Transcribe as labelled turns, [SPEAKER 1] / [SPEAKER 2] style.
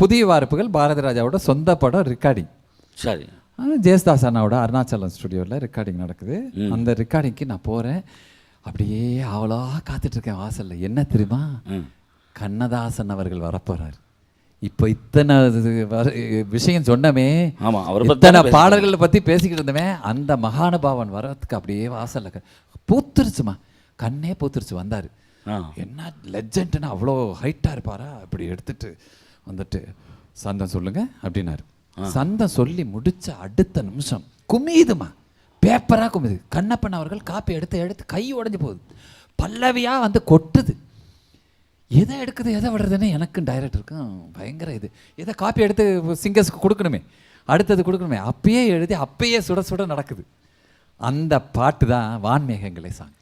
[SPEAKER 1] புதிய வார்ப்புகள் பாரதி ராஜாவோட சொந்த படம் ரெக்கார்டிங்
[SPEAKER 2] சரி.
[SPEAKER 1] ஜெயஸ்தாஸ் அண்ணாவோட அருணாச்சலம் ஸ்டுடியோவில் ரெக்கார்டிங் நடக்குது. அந்த ரெக்கார்டிங்க்கு நான் போகிறேன் அப்படியே அவளா காத்துட்ருக்கேன் வாசலில். என்ன தெரியுமா? கண்ணதாசன் அவர்கள் வரப்போறார். இப்போ இத்தனை விஷயம் சொன்னமே
[SPEAKER 2] ஆமா, அவரை பத்தி
[SPEAKER 1] இத்தனை பாடல்களை பற்றி பேசிக்கிட்டு இருந்தமே அந்த மகானுபாவன் வரதுக்கு அப்படியே வாசல்ல பூத்துருச்சுமா. கண்ணே பூத்துருச்சு வந்தார். என்ன லெஜண்ட்னு அவ்வளோ ஹைட்டாக இருப்பாரா? அப்படி எடுத்துட்டு வந்துட்டு சந்தம் சொல்லுங்க அப்படின்னாரு. சந்தம் சொல்லி முடிச்ச அடுத்த நிமிஷம் குமியுதுமா பேப்பரா குமியுது. கண்ணப்பன் அவர்கள் காப்பி எடுத்து எடுத்து கை உடைஞ்சு போகுது. பல்லவியா வந்து கொட்டுது. எதை எடுக்குது எதை விடுறதுன்னு எனக்கும் டைரக்டருக்கும் பயங்கர இது. எதை காப்பி எடுத்து சிங்கர்ஸ்க்கு கொடுக்கணுமே. அடுத்தது கொடுக்கணுமே. அப்பயே எழுதி அப்பயே சுட சுட நடக்குது. அந்த பாட்டு தான் வான்மேகங்களே சாங்.